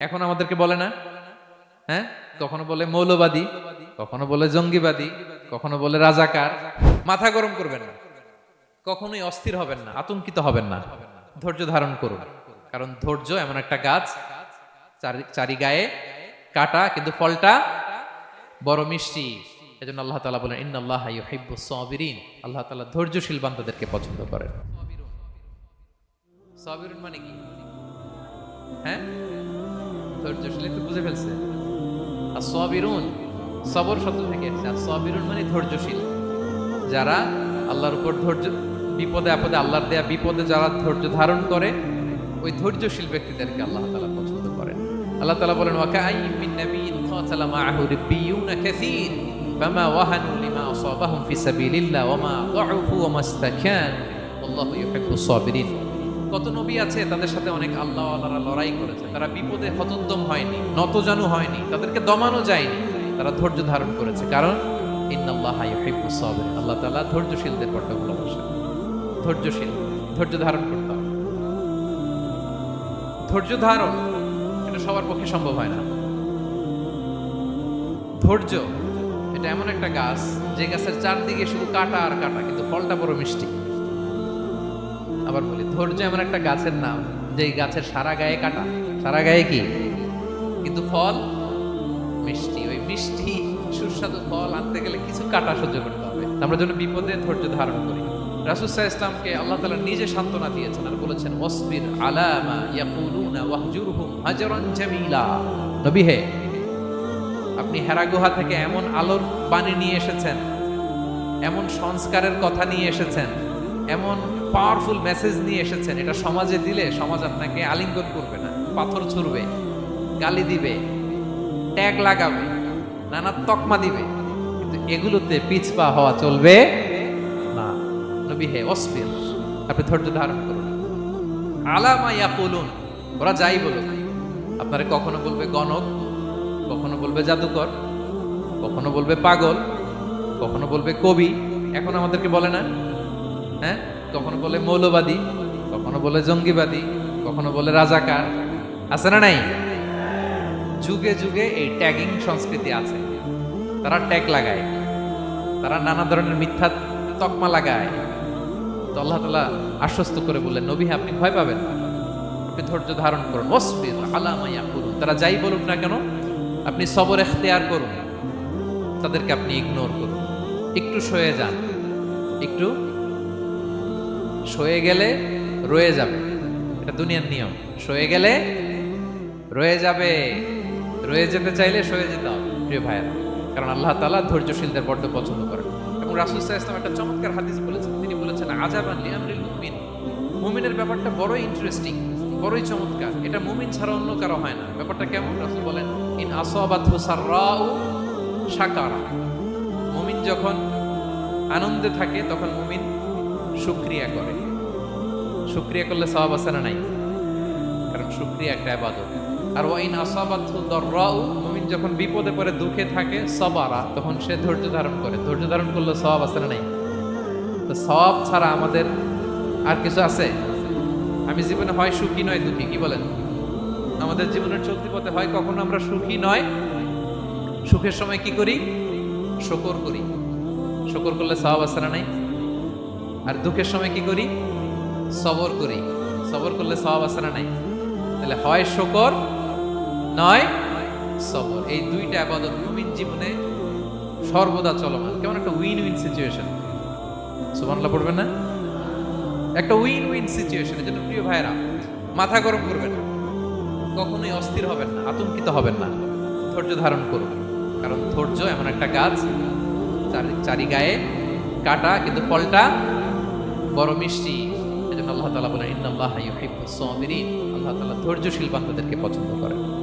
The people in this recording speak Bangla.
এখন আমাদেরকে বলে না? হ্যাঁ? কখনো বলে মৌলবাদী, কখনো বলে জঙ্গিবাদী, কখনো বলে রাজাকার। মাথা গরম করবেন না। কখনোই অস্থির হবেন না, আতঙ্কিত হবেন না। ধৈর্য ধারণ করুন। কারণ ধৈর্য এমন একটা গাছ, চারি- গায়ে কাটা, কিন্তু ফলটা বড় মিষ্টি। এজন্য আল্লাহ তাআলা বলেন, ইন্নাল্লাহা ইউহিব্বুস সাবিরিন আল্লাহ তাআলা ধৈর্যশীল বান্দাদেরকে পছন্দ করেন। মানে কি? হ্যাঁ? ধৈর্যশীল একটু বুঝে ফেলছে। আর সাবিরুন, সবর শব্দ থেকে এসেছে আর সাবিরুন মানে ধৈর্যশীল। যারা আল্লাহর উপর ধৈর্য, বিপদে আপদে আল্লাহর দেয়া বিপদে যারা ধৈর্য ধারণ করে, ওই ধৈর্যশীল ব্যক্তিদেরকে আল্লাহ তাআলা পছন্দ করেন। আল্লাহ তাআলা বলেন ওয়াকাআইয়িন মিন নাবিয়্যিন ক্বাতালা মাআহু রাব্বিয়ুনা কাসীর। ফামা ওয়াহানু লিমা আসাবাহুম ফি সাবিলিল্লাহ ওয়ামা দাউফু ওয়ামা ইসতাকান। আল্লাহু ইউহিব্বুস কত নবী আছে, তাদের সাথে অনেক আল্লাহ আল্লাহরা লড়াই করেছে। তারা বিপদে হতোদ্যম হয়নি, নতজানু হয়নি, তাদেরকে দমানো যায়নি, তারা ধৈর্য ধারণ করেছে। কারণ, ইন্নাল্লাহা আল্লাহ তাআলা ধৈর্যশীলদের বড় ভালোবাসেন। ধৈর্যশীল, ধৈর্য ধারণ করতে হবে। ধৈর্য ধারণ, এটা সবার পক্ষে সম্ভব হয় না। ধৈর্য, এটা এমন একটা গাছ, যে গাছের চারদিকে শুধু কাটা আর কাটা, কিন্তু ফলটা বড় মিষ্টি। আবার বলি ধৈর্য এমন একটা গাছের নাম যে গাছের সারা গায়ে কাটা। সারা গায়ে কি? কিন্তু ফল মিষ্টি। ওই মিষ্টি সুস্বাদু ফল আনতে গেলে কিছু কাটা সহ্য করতে হবে। আমরা যেন বিপদে ধৈর্য ধারণ করি। রাসুসাহ ইসলামকে আল্লাহ তালা নিজে সান্ত্বনা দিয়েছেন আর বলেছেন ওয়াসবির আলামা ইয়াকুলুনা ওয়াহজুরহুম হাজরান জামিলা। নবী হে আপনি হেরা গুহা থেকে এমন আলোর বাণী নিয়ে এসেছেন এমন সংস্কারের কথা নিয়ে এসেছেন এমন পাওয়ারফুল মেসেজ নিয়ে এসেছেন। এটা সমাজে দিলে সমাজ আপনাকে আলিঙ্গন করবে না, পাথর ছুড়বে, গালি দিবে, ট্যাগ লাগাবে, নানা তকমা দিবে। কিন্তু এগুলোতে পিছপা হওয়া চলবে না। নবী হে অস্পির আপনি ধৈর্য ধারণ করুন। আলামা ইয়াকুলুন, ওরা যাই বলুন আপনারে কখনো বলবে গণক, কখনো বলবে জাদুকর, কখনো বলবে পাগল, কখনো বলবে কবি, এখন আমাদেরকে বলে না? হ্যাঁ? কখনো বলে মৌলবাদী, কখনো বলে জঙ্গিবাদী, কখনো বলে রাজাকার, আছে না নাই? যুগে যুগে এই ট্যাগিং সংস্কৃতি আছে। তারা ট্যাগ লাগায়, তারা নানা ধরনের মিথ্যা তকমা লাগায়। তো আল্লাহ তালা আশ্বস্ত করে বললেন, নবী, আপনি ভয় পাবেন না। আপনি ধৈর্য ধারণ করুন। ওসবির আলামাইয়া করুন তারা যাই বলুক না কেন, আপনি সবর এখতিয়ার করুন। তাদেরকে আপনি ইগনোর করুন। একটু সয়ে যান, একটু সয়ে গেলে রয়ে যাবে। এটা দুনিয়ার নিয়ম। সয়ে গেলে রয়ে যাবে। রয়ে যেতে চাইলে সয়ে যেতে হবে, প্রিয় ভাইয়েরা। কারণ আল্লাহ তালা ধৈর্যশীলদের বড্ড পছন্দ করেন। এবং রাসূল সাল্লাল্লাহু ইসলাম একটা চমৎকার হাদিস বলেছেন। তিনি বলেছেন আজাবান লিআমরিল মুমিন। মুমিনের ব্যাপারটা বড়ই ইন্টারেস্টিং বড়ই চমৎকার। এটা মুমিন ছাড়া অন্য কারও হয় না। ব্যাপারটা কেমন? রাসূল বলেন, ইন আসাবাতহু সাররাউ শাকারা। মুমিন যখন আনন্দে থাকে, তখন মুমিন শুকরিয়া করে। শুকরিয়া করলে সওয়াব আছে না নাই? কারণ শুকরিয়া একটা ইবাদত। আর ওয়াইন আসাবাতহু দররাউ, মুমিন যখন বিপদে পড়ে, দুঃখে থাকে, সবারা, তখন সে ধৈর্য ধারণ করে। ধৈর্য ধারণ করলে সওয়াব আছে না নাই? তো সওয়াব ছাড়া আমাদের আর কিছু আছে? আমি জীবনে হয় সুখী নয়, দুঃখী, কি বলেন? আমাদের জীবনের চলতি পথে হয় কখনো আমরা সুখী নয়। সুখের সময় কি করি? শকর করি। শকর করলে সওয়াব আছে না নাই? আর দুঃখের সময় কি করি? সবর করি। সবর করলে আছে না নাই? তাহলে হয় শকর, নয় সবর। এই দুইটা আবাদত মুমিন জীবনে সর্বদা চলমান। কেমন একটা উইন উইন সিচুয়েশন সুবহানাল্লাহ পড়বেন না? একটা উইন উইন সিচুয়েশন এর জন্য। প্রিয় ভাইরা মাথা গরম করবেন কখনোই অস্থির হবেন না, আতঙ্কিত হবেন না। ধৈর্য ধারণ করুন কারণ ধৈর্য এমন একটা গাছ, চারি গায়ে কাটা, কিন্তু ফলটা বড় মিষ্টি। এজন্য আল্লাহ তালা বলেন, ইন্নাল্লাহা ইউহিব্বুস সাবিরিন। আল্লাহ তাআলা ধৈর্যশীল বান্দাদেরকে পছন্দ করেন।